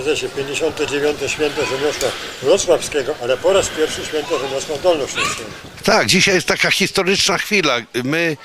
Prezesie, 59. święto rzemiosła wrocławskiego, ale po raz pierwszy święto rzemiosła dolnośląskiego. Tak, dzisiaj jest taka historyczna chwila. My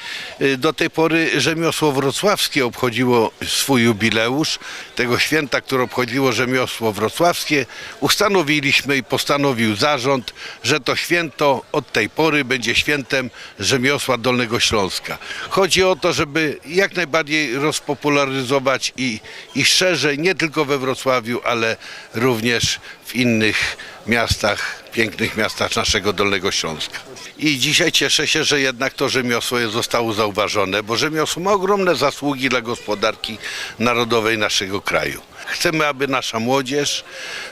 y, do tej pory rzemiosło wrocławskie obchodziło swój jubileusz. Tego święta, które obchodziło rzemiosło wrocławskie, ustanowiliśmy i postanowił zarząd, że to święto od tej pory będzie świętem rzemiosła Dolnego Śląska. Chodzi o to, żeby jak najbardziej rozpopularyzować i, i szerzej, nie tylko we Wrocławiu, ale również w innych miastach, pięknych miastach naszego Dolnego Śląska. I dzisiaj cieszę się, że jednak to rzemiosło jest- zostało zauważone, bo rzemiosło ma ogromne zasługi dla gospodarki narodowej naszego kraju. Chcemy, aby nasza młodzież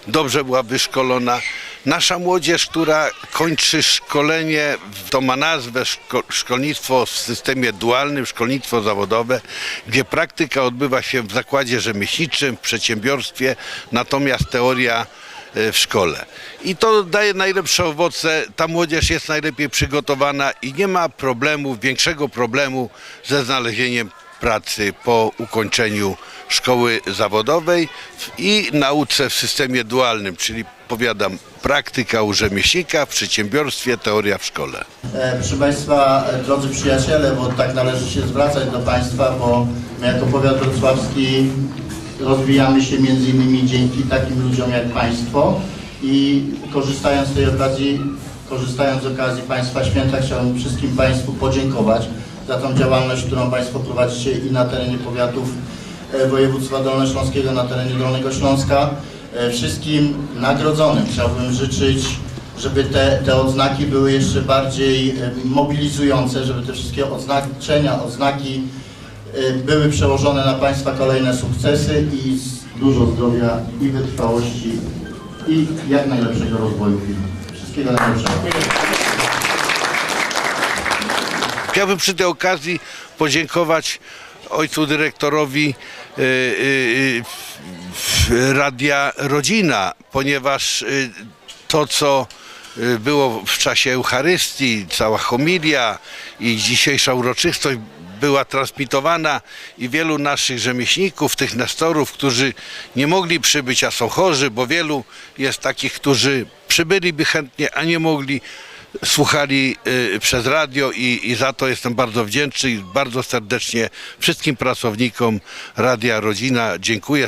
dobrze była wyszkolona. Nasza młodzież, która kończy szkolenie, to ma nazwę szko- szkolnictwo w systemie dualnym, szkolnictwo zawodowe, gdzie praktyka odbywa się w zakładzie rzemieślniczym, w przedsiębiorstwie, natomiast teoria e, w szkole. I to daje najlepsze owoce. Ta młodzież jest najlepiej przygotowana i nie ma problemu, większego problemu ze znalezieniem pracy po ukończeniu szkoły zawodowej i nauce w systemie dualnym, czyli powiadam, praktyka u rzemieślnika w przedsiębiorstwie, teoria w szkole. E, Proszę Państwa, e, drodzy przyjaciele, bo tak należy się zwracać do Państwa, bo my jako powiat wrocławski rozwijamy się między innymi dzięki takim ludziom jak Państwo i korzystając z tej okazji, korzystając z okazji Państwa Święta chciałbym wszystkim Państwu podziękować za tą działalność, którą Państwo prowadzicie i na terenie powiatów e, województwa dolnośląskiego, na terenie Dolnego Śląska. E, Wszystkim nagrodzonym chciałbym życzyć żeby te, te odznaki były jeszcze bardziej e, mobilizujące, żeby te wszystkie oznaczenia, odznaki e, były przełożone na Państwa kolejne sukcesy i dużo zdrowia i wytrwałości i jak najlepszego rozwoju firmy. Wszystkiego najlepszego. Chciałbym przy tej okazji podziękować ojcu dyrektorowi y, y, y, Radia Rodzina, ponieważ y, to, co y, było w czasie Eucharystii, cała homilia i dzisiejsza uroczystość była transmitowana i wielu naszych rzemieślników, tych nestorów, którzy nie mogli przybyć, a są chorzy, bo wielu jest takich, którzy przybyliby chętnie, a nie mogli, słuchali y, przez radio i, i za to jestem bardzo wdzięczny i bardzo serdecznie wszystkim pracownikom Radia Rodzina dziękuję.